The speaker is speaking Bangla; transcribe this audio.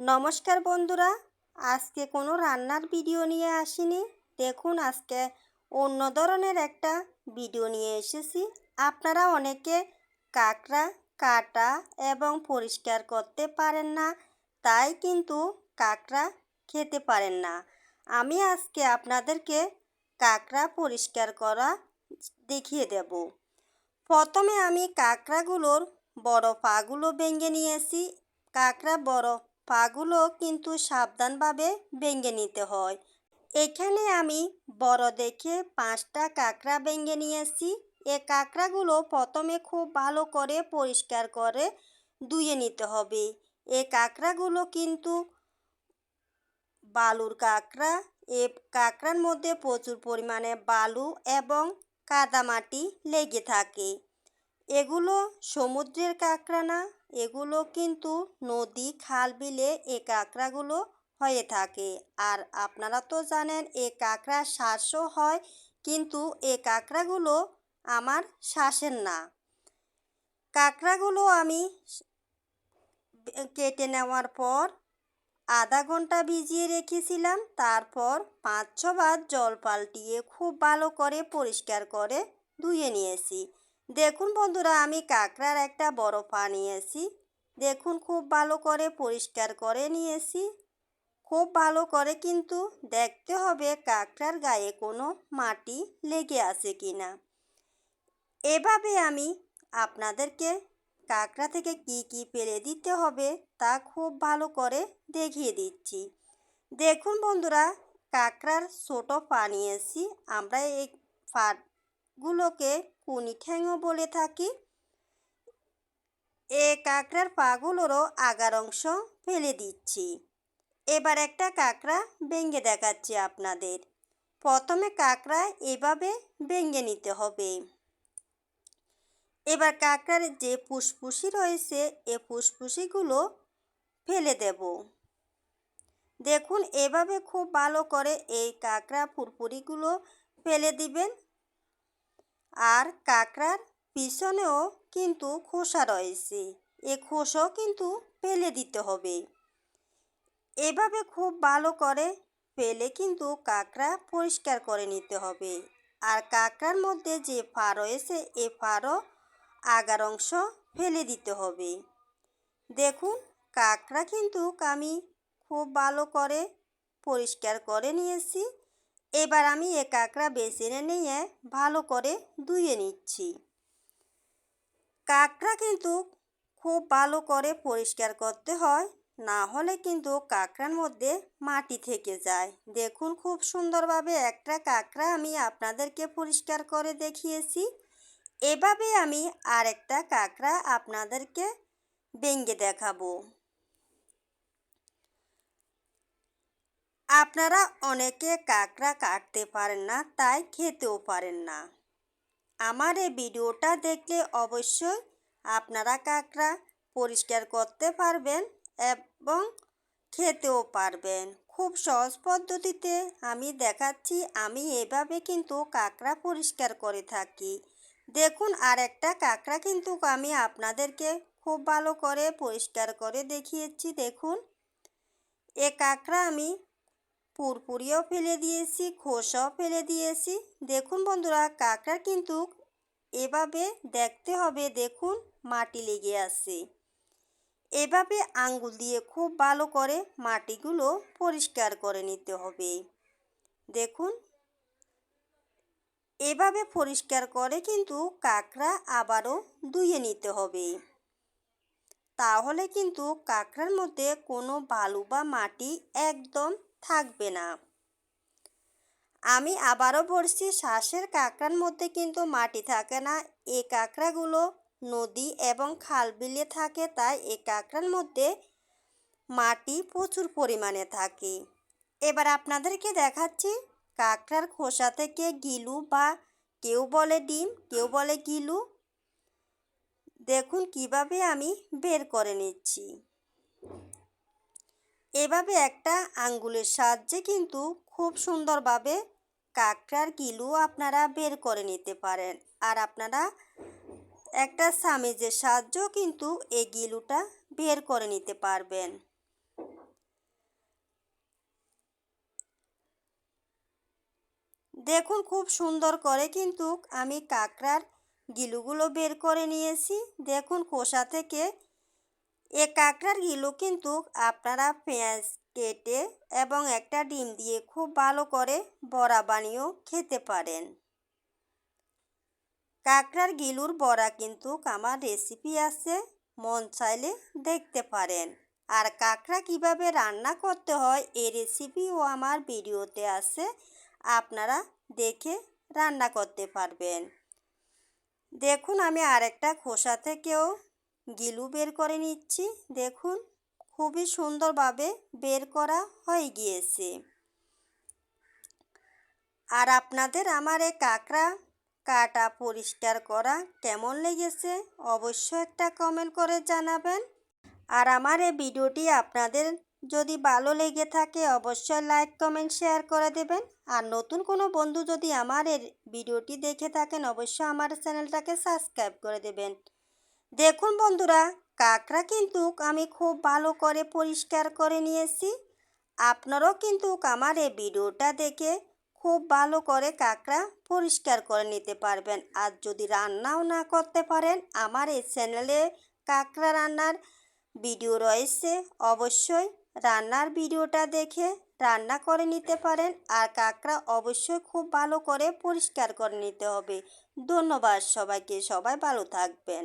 নমস্কার বন্ধুরা, আজকে কোনো রান্নার ভিডিও নিয়ে আসিনি। দেখুন, আজকে অন্য ধরনের একটা ভিডিও নিয়ে এসেছি। আপনারা অনেকে কাঁকড়া, কাটা এবং পরিষ্কার করতে পারেন না, তাই কিন্তু কাঁকড়া খেতে পারেন না। আমি আজকে আপনাদেরকে কাঁকড়া পরিষ্কার করা দেখিয়ে দেব। প্রথমে আমি কাঁকড়াগুলোর বড় পাগুলো ভেঙে নিয়েছি। কাঁকড়া বড় পাগুলো কিন্তু সাবধানভাবে ভেঙে নিতে হয়। এখানে আমি বড় দেখে পাঁচটা কাঁকড়া ভেঙে নিয়েছি। এ কাঁকড়াগুলো প্রথমে খুব ভালো করে পরিষ্কার করে ধুয়ে নিতে হবে। এ কাঁকড়াগুলো কিন্তু বালুর কাঁকড়া। এ কাঁকড়ার মধ্যে প্রচুর পরিমাণে বালু এবং কাদামাটি লেগে থাকে। এগুলো সমুদ্রের কাঁকড়া না এগুলো কিন্তু নদী, খাল বিলে এ কাঁকড়াগুলো হয়ে থাকে। আর আপনারা তো জানেন, এ কাঁকড়া শ্বাসও হয়, কিন্তু এ কাঁকড়াগুলো আমার শ্বাসের না। কাঁকড়াগুলো আমি কেটে নেওয়ার পর আধা ঘণ্টা ভিজিয়ে রেখেছিলাম, তারপর পাঁচ ছবার জল পাল্টিয়ে খুব ভালো করে পরিষ্কার করে ধুয়ে নিয়েছি। দেখুন বন্ধুরা, আমি কাঁকড়ার একটা বড় পা নিয়েছি। দেখুন, খুব ভালো করে পরিষ্কার করে নিয়েছি। খুব ভালো করে কিন্তু দেখতে হবে কাঁকড়ার গায়ে কোনো মাটি লেগে আছে কি না এভাবে আমি আপনাদেরকে কাঁকড়া থেকে কি কি ফেলে দিতে হবে তা খুব ভালো করে দেখিয়ে দিচ্ছি। দেখুন বন্ধুরা, কাঁকড়ার ছোটো পা নিয়েছি। আমরা এই পাগুলোকে কুনি ঠ্যাংও বলে থাকি। এ কাঁকড়ার পাগুলোরও আগার অংশ ফেলে দিচ্ছি। এবার একটা কাঁকড়া ভেঙে দেখাচ্ছি আপনাদের। প্রথমে কাঁকড়া এভাবে ভেঙে নিতে হবে। এবার কাঁকড়ার যে ফুসফুসি রয়েছে, এ ফুসফুসিগুলো ফেলে দেব। দেখুন, এভাবে খুব ভালো করে এই কাঁকড়া ফুরফুরিগুলো ফেলে দিবেন। আর কাঁকড়ার পিছনেও কিন্তু খোসা রয়েছে। এ খোসাও কিন্তু ফেলে দিতে হবে। এভাবে খুব ভালো করে ফেলে কিন্তু কাঁকড়া পরিষ্কার করে নিতে হবে। আর কাঁকড়ার মধ্যে যে ফা রয়েছে, এ ফারও আগার অংশ ফেলে দিতে হবে। দেখুন, কাঁকড়া কিন্তু আমি খুব ভালো করে পরিষ্কার করে নিয়েছি। এবার আমি এ কাঁকড়া বেসিনে নিয়ে ভালো করে ধুয়ে নিচ্ছি। কাঁকড়া কিন্তু খুব ভালো করে পরিষ্কার করতে হয়, না হলে কিন্তু কাঁকড়ার মধ্যে মাটি থেকে যায়। দেখুন খুব সুন্দরভাবে একটা কাঁকড়া আমি আপনাদেরকে পরিষ্কার করে দেখিয়েছি। এভাবে আমি আরেকটা কাঁকড়া আপনাদেরকে ভেঙে দেখাবো। আপনারা অনেকে কাঁকড়া কাটতে পারেন না, তাই খেতেও পারেন না। আমার এই ভিডিওটা দেখলে অবশ্যই আপনারা কাঁকড়া পরিষ্কার করতে পারবেন এবং খেতেও পারবেন। খুব সহজ পদ্ধতিতে আমি দেখাচ্ছি, আমি এভাবে কিন্তু কাঁকড়া পরিষ্কার করে থাকি। দেখুন আর একটা কাঁকড়া কিন্তু আমি আপনাদেরকে খুব ভালো করে পরিষ্কার করে দেখিয়েছি। দেখুন, এ কাঁকড়া আমি পুরপুরিও ফেলে দিয়েছি, খোসাও ফেলে দিয়েছি। দেখুন বন্ধুরা, কাঁকড়া কিন্তু এভাবে দেখতে হবে, দেখুন মাটি লেগে আছে। এভাবে আঙ্গুল দিয়ে খুব ভালো করে মাটিগুলো পরিষ্কার করে নিতে হবে। দেখুন, এভাবে পরিষ্কার করে কিন্তু কাঁকড়া আবারও ধুয়ে নিতে হবে। তাহলে কিন্তু কাঁকড়ার মধ্যে কোনো বালু বা মাটি একদম থাকবে না। আমি আবারও বলছি, শ্বাসের কাঁকড়ার মধ্যে কিন্তু মাটি থাকে না। এই কাঁকড়াগুলো নদী এবং খাল বিলে থাকে, তাই এই কাঁকড়ার মধ্যে মাটি প্রচুর পরিমাণে থাকে। এবার আপনাদেরকে দেখাচ্ছি, কাঁকড়ার খোসা থেকে গিলু বা কেউ বলে ডিম, কেউ বলে গিলু। দেখুন কীভাবে আমি বের করে নিচ্ছি। এভাবে একটা আঙ্গুলের সাহায্যে কিন্তু খুব সুন্দরভাবে কাঁকড়ার কিলু আপনারা বের করে নিতে পারেন। আর আপনারা একটা সামেজের সাহায্যেও কিন্তু এই গিলুটা বের করে নিতে পারবেন। দেখুন খুব সুন্দর করে কিন্তু আমি কাঁকড়ার গিলুগুলো বের করে নিয়েছি। দেখুন খোসা থেকে এ কাঁকড়ার গিলু কিন্তু আপনারা পেঁয়াজ কেটে এবং একটা ডিম দিয়ে খুব ভালো করে বড়া বানিয়েও খেতে পারেন। কাঁকড়ার গিলুর বড়া কিন্তু আমার রেসিপি আছে, মন চাইলে দেখতে পারেন। আর কাঁকড়া কীভাবে রান্না করতে হয় এই রেসিপিও আমার ভিডিওতে আছে, আপনারা দেখে রান্না করতে পারবেন। দেখুন, আমি আরেকটা খোসা থেকেও গিলু বের করে নিচ্ছি। দেখুন, খুবই সুন্দরভাবে বের করা হয়ে গিয়েছে। আর আপনাদের আমার এই কাঁকড়া কাটা পরিষ্কার করা কেমন লেগেছে অবশ্যই একটা কমেন্ট করে জানাবেন। আর আমার এই ভিডিওটি আপনাদের যদি ভালো লেগে থাকে অবশ্যই লাইক কমেন্ট শেয়ার করে দেবেন। আর নতুন কোনো বন্ধু যদি আমার এই ভিডিওটি দেখে থাকেন অবশ্যই আমার চ্যানেলটাকে সাবস্ক্রাইব করে দেবেন। দেখুন বন্ধুরা, কাঁকড়া কিন্তু আমি খুব ভালো করে পরিষ্কার করে নিয়েছি। আপনারাও কিন্তু আমার এই ভিডিওটা দেখে খুব ভালো করে কাঁকড়া পরিষ্কার করে নিতে পারবেন। আর যদি রান্নাও না করতে পারেন, আমার এই চ্যানেলে কাঁকড়া রান্নার ভিডিও রয়েছে, অবশ্যই রান্নার ভিডিওটা দেখে রান্না করে নিতে পারেন। আর কাঁকড়া অবশ্যই খুব ভালো করে পরিষ্কার করে নিতে হবে। ধন্যবাদ সবাইকে, সবাই ভালো থাকবেন।